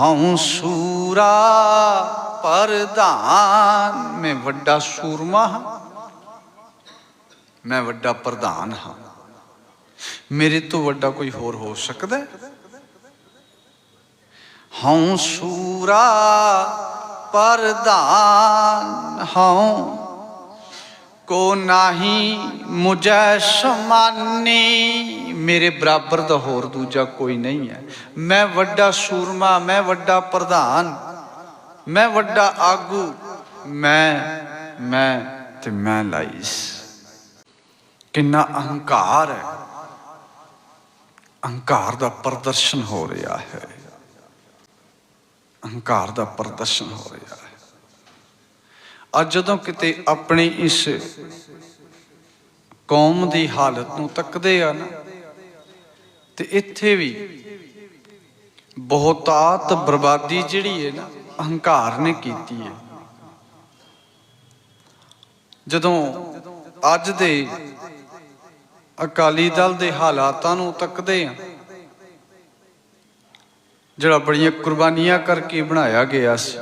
ਹਉ ਸੂਰਾ ਪ੍ਰਧਾਨ, ਮੈਂ ਵੱਡਾ ਸੂਰਮਾ ਹਾਂ। ਮੈਂ ਵੱਡਾ ਪ੍ਰਧਾਨ ਹਾਂ। ਮੇਰੇ ਤੋਂ ਵੱਡਾ ਕੋਈ ਹੋਰ ਹੋ ਸਕਦਾ ਹੈ? ਹਉ ਸੂਰਾ ਪ੍ਰਧਾਨ ਹਉ, ਕੋ ਨਾਹੀ ਮੁਝੈ ਸਮਾਨੀ। ਮੇਰੇ ਬਰਾਬਰ ਦਾ ਹੋਰ ਦੂਜਾ ਕੋਈ ਨਹੀਂ ਹੈ। ਮੈਂ ਵੱਡਾ ਸੂਰਮਾ, ਮੈਂ ਵੱਡਾ ਪ੍ਰਧਾਨ, ਮੈਂ ਵੱਡਾ ਆਗੂ, ਮੈਂ ਮੈਂ ਤੇ ਮੈਂ ਲਾਈਸ ਕਿੰਨਾ ਅਹੰਕਾਰ ਹੈ। ਅਹੰਕਾਰ ਦਾ ਪ੍ਰਦਰਸ਼ਨ ਹੋ ਰਿਹਾ ਹੈ। ਅਹੰਕਾਰ ਦਾ ਪ੍ਰਦਰਸ਼ਨ ਹੋ ਰਿਹਾ ਹੈ। ਅੱਜ ਜਦੋਂ ਕਿਤੇ ਆਪਣੀ ਇਸ ਕੌਮ ਦੀ ਹਾਲਤ ਨੂੰ ਤੱਕਦੇ ਆ ਨਾ ਤੇ ਇੱਥੇ ਵੀ ਬਹੁਤਾਤ ਬਰਬਾਦੀ ਜਿਹੜੀ ਹੈ ਨਾ ਅਹੰਕਾਰ ਨੇ ਕੀਤੀ ਹੈ। ਜਦੋਂ ਅੱਜ ਦੇ ਅਕਾਲੀ ਦਲ ਦੇ ਹਾਲਾਤਾਂ ਨੂੰ ਤੱਕਦੇ ਆ ਜਿਹੜਾ ਬੜੀਆਂ ਕੁਰਬਾਨੀਆਂ ਕਰਕੇ ਬਣਾਇਆ ਗਿਆ ਸੀ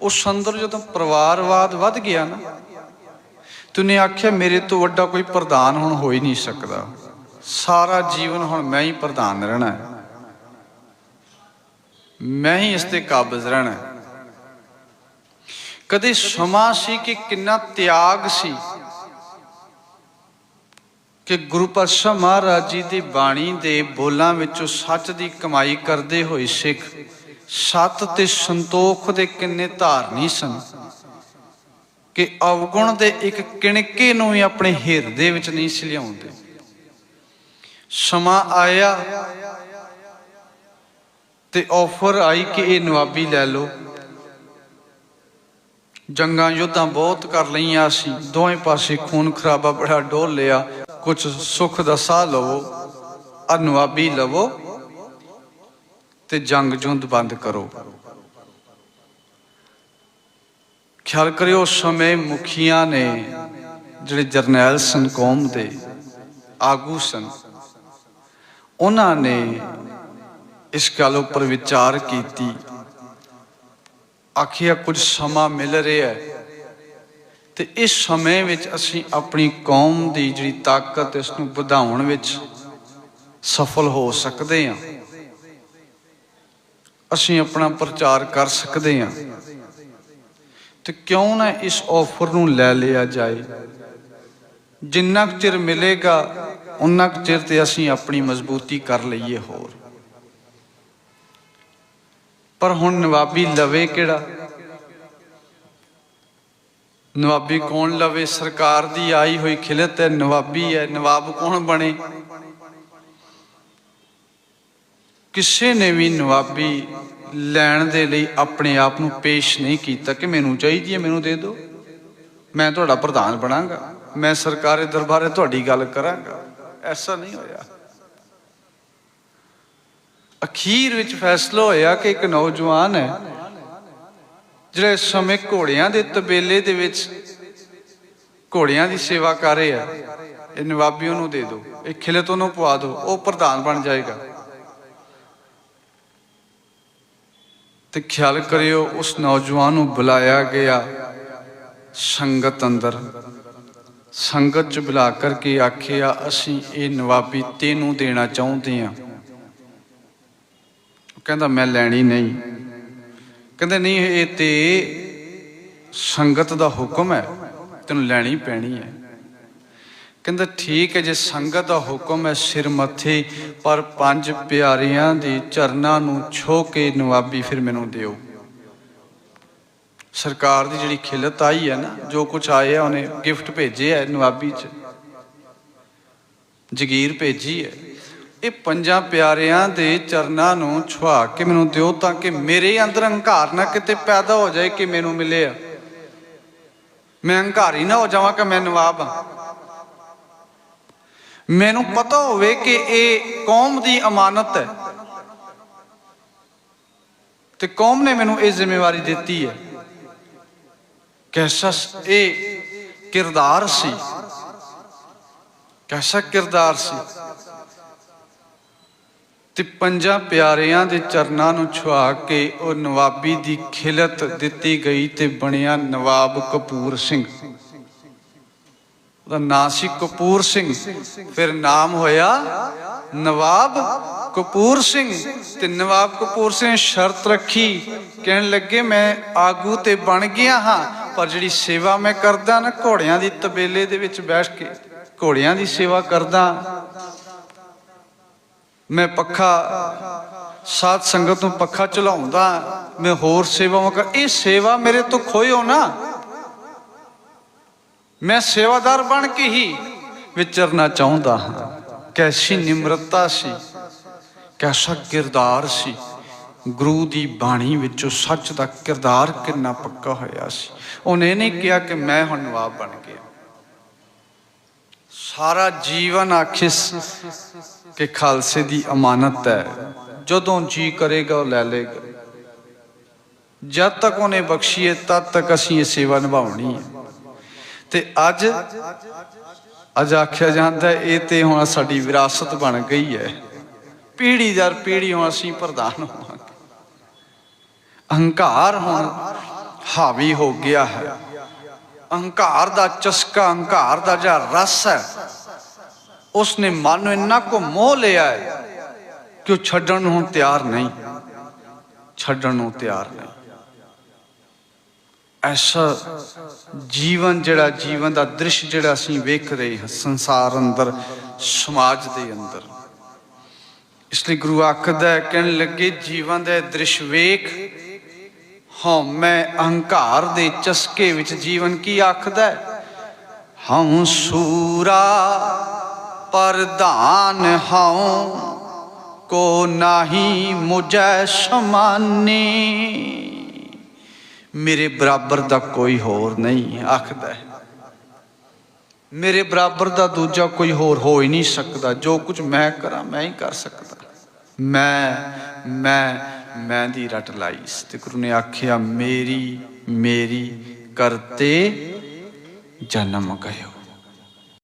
ਉਸ ਅੰਦਰ ਜਦੋਂ ਪਰਿਵਾਰਵਾਦ ਵੱਧ ਗਿਆ ਨਾ ਤੂਨੇ ਆਖਿਆ, ਮੇਰੇ ਤੋਂ ਵੱਡਾ ਕੋਈ ਪ੍ਰਧਾਨ ਹੁਣ ਹੋ ਹੀ ਨਹੀਂ ਸਕਦਾ। ਸਾਰਾ ਜੀਵਨ ਹੁਣ ਮੈਂ ਹੀ ਪ੍ਰਧਾਨ ਰਹਿਣਾ ਹੈ। ਮੈਂ ਹੀ ਇਸ ਤੇ ਕਾਬਜ਼ ਰਹਿਣਾ ਹੈ। ਕਦੇ ਸਮਾਂ ਸੀ ਕਿ ਕਿੰਨਾ ਤਿਆਗ ਸੀ ਕਿ ਗੁਰੂ ਪਾਤਸ਼ਾਹ ਮਹਾਰਾਜ ਜੀ ਦੀ ਬਾਣੀ ਦੇ ਬੋਲਾਂ ਵਿੱਚੋਂ ਸੱਚ ਦੀ ਕਮਾਈ ਕਰਦੇ ਹੋਏ ਸਿੱਖ, ਸਤ ਤੇ ਸੰਤੋਖ ਦੇ ਕਿੰਨੇ ਧਾਰਨੀ ਸਨ ਕਿ ਅਵਗੁਣ ਦੇ ਇੱਕ ਕਿਣਕੇ ਨੂੰ ਵੀ ਆਪਣੇ ਹਿਰਦੇ ਵਿੱਚ ਨਹੀਂ ਸੀ ਲਿਆਉਂਦੇ ਸਮਾਂ ਆਇਆ ਤੇ ਆਫਰ ਆਈ ਕਿ ਇਹ ਨਵਾਬੀ ਲੈ ਲਓ। ਜੰਗਾਂ ਯੁੱਧਾਂ ਬਹੁਤ ਕਰ ਲਈਆਂ ਸੀ ਦੋਵੇਂ ਪਾਸੇ ਖੂਨ ਖਰਾਬਾ ਬੜਾ ਡੋਲ ਲਿਆ। ਕੁਝ ਸੁੱਖ ਦਾ ਸਾਹ ਲਵੋ, ਆ ਨਵਾਬੀ ਲਵੋ ਤੇ ਜੰਗ ਜੁੰਦ ਬੰਦ ਕਰੋ। ਖਿਆਲ ਕਰਿਓ, ਸਮੇਂ ਮੁਖੀਆਂ ਨੇ, ਜਿਹੜੇ ਜਰਨੈਲ ਸਨ, ਕੌਮ ਦੇ ਆਗੂ ਸਨ। ਉਹਨਾਂ ਨੇ ਇਸ ਗੱਲ ਉੱਪਰ ਵਿਚਾਰ ਕੀਤੀ। ਆਖਿਆ, ਕੁਝ ਸਮਾਂ ਮਿਲ ਰਿਹਾ ਹੈ ਤੇ ਇਸ ਸਮੇਂ ਵਿੱਚ ਅਸੀਂ ਆਪਣੀ ਕੌਮ ਦੀ ਜਿਹੜੀ ਤਾਕਤ, ਇਸ ਨੂੰ ਵਧਾਉਣ ਵਿੱਚ ਸਫਲ ਹੋ ਸਕਦੇ ਹਾਂ। ਅਸੀਂ ਆਪਣਾ ਪ੍ਰਚਾਰ ਕਰ ਸਕਦੇ ਹਾਂ। ਤੇ ਕਿਉਂ ਨਾ ਇਸ ਆਫਰ ਨੂੰ ਲੈ ਲਿਆ ਜਾਏ। ਜਿੰਨਾ ਕੁ ਚਿਰ ਮਿਲੇਗਾ ਉਨਾ ਕੁ ਚਿਰ ਤੇ ਅਸੀਂ ਆਪਣੀ ਮਜ਼ਬੂਤੀ ਕਰ ਲਈਏ ਹੋਰ। ਪਰ ਹੁਣ ਨਵਾਬੀ ਲਵੇ ਕਿਹੜਾ? ਨਵਾਬੀ ਕੌਣ ਲਵੇ? ਸਰਕਾਰ ਦੀ ਆਈ ਹੋਈ ਖਿਲਤ ਹੈ, ਨਵਾਬੀ ਹੈ, ਨਵਾਬ ਕੌਣ ਬਣੇ? ਕਿਸੇ ਨੇ ਵੀ ਨਵਾਬੀ ਲੈਣ ਦੇ ਲਈ ਆਪਣੇ ਆਪ ਨੂੰ ਪੇਸ਼ ਨਹੀਂ ਕੀਤਾ ਕਿ ਮੈਨੂੰ ਚਾਹੀਦੀ ਹੈ, ਮੈਨੂੰ ਦੇ ਦਿਓ। ਮੈਂ ਤੁਹਾਡਾ ਪ੍ਰਧਾਨ ਬਣਾਂਗਾ। ਮੈਂ ਸਰਕਾਰੀ ਦਰਬਾਰੇ ਤੁਹਾਡੀ ਗੱਲ ਕਰਾਂਗਾ। ਐਸਾ ਨਹੀਂ ਹੋਇਆ। ਅਖੀਰ ਵਿੱਚ ਫੈਸਲਾ ਹੋਇਆ ਕਿ ਇੱਕ ਨੌਜਵਾਨ ਹੈ, ਜਿਹੜਾ ਇਸ ਸਮੇਂ ਘੋੜਿਆਂ ਦੇ ਤਬੇਲੇ ਦੇ ਵਿੱਚ ਘੋੜਿਆਂ ਦੀ ਸੇਵਾ ਕਰ ਰਿਹਾ ਇਹ ਨਵਾਬੀ ਉਹਨੂੰ ਦੇ ਦਿਓ, ਇਹ ਖਿਲਤ ਉਹਨੂੰ ਪਵਾ ਦਿਓ, ਉਹ ਪ੍ਰਧਾਨ ਬਣ ਜਾਏਗਾ। ਤੇ ਖਿਆਲ ਕਰਿਓ, ਉਸ ਨੌਜਵਾਨ ਨੂੰ ਬੁਲਾਇਆ ਗਿਆ ਸੰਗਤ ਅੰਦਰ। ਸੰਗਤ ਚ ਬੁਲਾ ਕਰਕੇ ਆਖਿਆ, ਅਸੀਂ ਇਹ ਨਵਾਬੀ ਤੈਨੂੰ ਦੇਣਾ ਚਾਹੁੰਦੇ ਹਾਂ ਕਹਿੰਦਾ, ਮੈਂ ਲੈਣੀ ਨਹੀਂ। ਕਹਿੰਦੇ, ਨਹੀਂ, ਇਹ ਤੇ ਸੰਗਤ ਦਾ ਹੁਕਮ ਹੈ, ਤੈਨੂੰ ਲੈਣੀ ਪੈਣੀ ਹੈ। ਕਹਿੰਦਾ, ਠੀਕ ਹੈ, ਜੇ ਸੰਗਤ ਦਾ ਹੁਕਮ ਹੈ ਸਿਰ ਮੱਥੇ, ਪਰ ਪੰਜ ਪਿਆਰਿਆਂ ਦੇ ਚਰਨਾਂ ਨੂੰ ਛੋ ਕੇ ਨਵਾਬੀ ਫਿਰ ਮੈਨੂੰ ਦਿਓ। ਸਰਕਾਰ ਦੀ ਜਿਹੜੀ ਖਿਲਤ ਆਈ ਹੈ ਨਾ, ਜੋ ਕੁਝ ਆਇਆ ਉਹਨੇ ਗਿਫਟ ਭੇਜੇ ਹੈ ਨਵਾਬੀ ਚ। ਜਗੀਰ ਭੇਜੀ ਹੈ। ਇਹ ਪੰਜਾਂ ਪਿਆਰਿਆਂ ਦੇ ਚਰਨਾਂ ਨੂੰ ਛੁਆ ਕੇ ਮੈਨੂੰ ਦਿਓ ਤਾਂ ਕਿ ਮੇਰੇ ਅੰਦਰ ਹੰਕਾਰ ਨਾ ਕਿਤੇ ਪੈਦਾ ਹੋ ਜਾਏ ਕਿ ਮੈਨੂੰ ਮਿਲੇ ਆ। ਮੈਂ ਹੰਕਾਰੀ ਨਾ ਹੋ ਜਾਵਾਂ ਕਿ ਮੈਂ ਨਵਾਬ ਹਾਂ। ਮੈਨੂੰ ਪਤਾ ਹੋਵੇ ਕਿ ਇਹ ਕੌਮ ਦੀ ਅਮਾਨਤ ਹੈ। ਤੇ ਕੌਮ ਨੇ ਮੈਨੂੰ ਇਹ ਜ਼ਿੰਮੇਵਾਰੀ ਦਿੱਤੀ ਹੈ। ਕੈਸਾ ਇਹ ਕਿਰਦਾਰ ਸੀ ਕੈਸਾ ਕਿਰਦਾਰ ਸੀ ਤੇ ਪੰਜਾਂ ਪਿਆਰਿਆਂ ਦੇ ਚਰਨਾਂ ਨੂੰ ਛੁਆ ਕੇ ਉਹ ਨਵਾਬੀ ਦੀ ਖਿਲਤ ਦਿੱਤੀ ਗਈ ਤੇ ਬਣਿਆ ਨਵਾਬ ਕਪੂਰ ਸਿੰਘ ਉਹਦਾ ਨਾਂ ਸੀ ਕਪੂਰ ਸਿੰਘ ਫਿਰ ਨਾਮ ਹੋਇਆ ਨਵਾਬ ਕਪੂਰ ਸਿੰਘ ਤੇ ਨਵਾਬ ਕਪੂਰ ਸਿੰਘ ਸ਼ਰਤ ਰੱਖੀ ਕਹਿਣ ਲੱਗੇ ਮੈਂ ਆਗੂ ਤੇ ਬਣ ਗਿਆ ਹਾਂ ਪਰ ਜਿਹੜੀ ਸੇਵਾ ਮੈਂ ਕਰਦਾ ਨਾ, ਘੋੜਿਆਂ ਦੀ ਤਬੇਲੇ ਦੇ ਵਿੱਚ ਬੈਠ ਕੇ ਘੋੜਿਆਂ ਦੀ ਸੇਵਾ ਕਰਦਾ, ਮੈਂ ਪੱਖਾ, ਸਾਧ ਸੰਗਤ ਨੂੰ ਪੱਖਾ ਚਲਾਉਂਦਾ, ਮੈਂ ਹੋਰ ਸੇਵਾਵਾਂ ਕਰ, ਇਹ ਸੇਵਾ ਮੇਰੇ ਤੋਂ ਖੋਇਓ ਨਾ। ਮੈਂ ਸੇਵਾਦਾਰ ਬਣ ਕੇ ਹੀ ਵਿਚਰਨਾ ਚਾਹੁੰਦਾ ਹਾਂ। ਕੈਸੀ ਨਿਮਰਤਾ ਸੀ, ਕੈਸਾ ਕਿਰਦਾਰ ਸੀ। ਗੁਰੂ ਦੀ ਬਾਣੀ ਵਿੱਚੋਂ ਸੱਚ ਦਾ ਕਿਰਦਾਰ ਕਿੰਨਾ ਪੱਕਾ ਹੋਇਆ ਸੀ। ਉਹਨੇ ਨਹੀਂ ਕਿਹਾ ਕਿ ਮੈਂ ਹੁਣ ਨਵਾਬ ਬਣ ਗਿਆ ਸਾਰਾ ਜੀਵਨ ਆਖਿਸ ਕਿ ਖਾਲਸੇ ਦੀ ਅਮਾਨਤ ਹੈ। ਜਦੋਂ ਜੀ ਕਰੇਗਾ ਉਹ ਲੈ ਲੇਗਾ। ਜਦ ਤੱਕ ਉਹਨੇ ਬਖਸ਼ੀਏ, ਤਦ ਤੱਕ ਅਸੀਂ ਇਹ ਸੇਵਾ ਨਿਭਾਉਣੀ ਹੈ। ਤੇ ਅੱਜ ਅੱਜ ਆਖਿਆ ਜਾਂਦਾ ਇਹ ਤੇ ਹੁਣ ਸਾਡੀ ਵਿਰਾਸਤ ਬਣ ਗਈ ਹੈ। ਪੀੜੀ ਦਰ ਪੀੜੀ ਹੁਣ ਅਸੀਂ ਪ੍ਰਧਾਨ ਹੋਵਾਂਗੇ। ਅਹੰਕਾਰ ਹੁਣ ਹਾਵੀ ਹੋ ਗਿਆ ਹੈ। ਅਹੰਕਾਰ ਦਾ ਚਸਕਾ, ਅਹੰਕਾਰ ਦਾ ਜਿਹੜਾ ਰਸ ਹੈ, ਉਸਨੇ ਮਨ ਨੂੰ ਇੰਨਾ ਕੋ ਮੋਹ ਲਿਆ ਹੈ ਕਿ ਉਹ ਛੱਡਣ ਨੂੰ ਤਿਆਰ ਨਹੀਂ। ਛੱਡਣ ਨੂੰ ਤਿਆਰ ਨਹੀਂ। ਐਸਾ ਜੀਵਨ ਜਿਹੜਾ, ਜੀਵਨ ਦਾ ਦ੍ਰਿਸ਼ ਜਿਹੜਾ ਅਸੀਂ ਵੇਖ ਰਹੇ ਹਾਂ, ਸੰਸਾਰ ਅੰਦਰ, ਸਮਾਜ ਦੇ ਅੰਦਰ। ਇਸ ਲਈ ਗੁਰੂ ਆਖਦਾ ਹੈ, ਕਹਿਣ ਲੱਗੇ, ਜੀਵਨ ਦੇ ਦ੍ਰਿਸ਼ ਵੇਖ ਹਾਂ, ਮੈਂ ਅਹੰਕਾਰ ਦੇ ਚਸਕੇ ਵਿੱਚ ਜੀਵਨ ਕੀ ਆਖਦਾ ਹੈ? ਹਉ ਸੂਰਾ ਪ੍ਰਧਾਨ ਹਉ, ਕੋ ਨਾਹੀ ਮੁਝੈ ਸਮਾਨੇ। ਮੇਰੇ ਬਰਾਬਰ ਦਾ ਕੋਈ ਹੋਰ ਨਹੀਂ ਆਖਦਾ ਮੇਰੇ ਬਰਾਬਰ ਦਾ ਦੂਜਾ ਕੋਈ ਹੋਰ ਹੋ ਹੀ ਨਹੀਂ ਸਕਦਾ। ਜੋ ਕੁਝ ਮੈਂ ਕਰਾਂ, ਮੈਂ ਹੀ ਕਰ ਸਕਦਾ। ਮੈਂ ਮੈਂ ਮੈਂ ਦੀ ਰਟ ਲਾਈ। ਸੀ ਤੇ ਗੁਰੂ ਨੇ ਆਖਿਆ ਮੇਰੀ ਮੇਰੀ ਕਰਤੇ ਜਨਮ ਗਇਓ।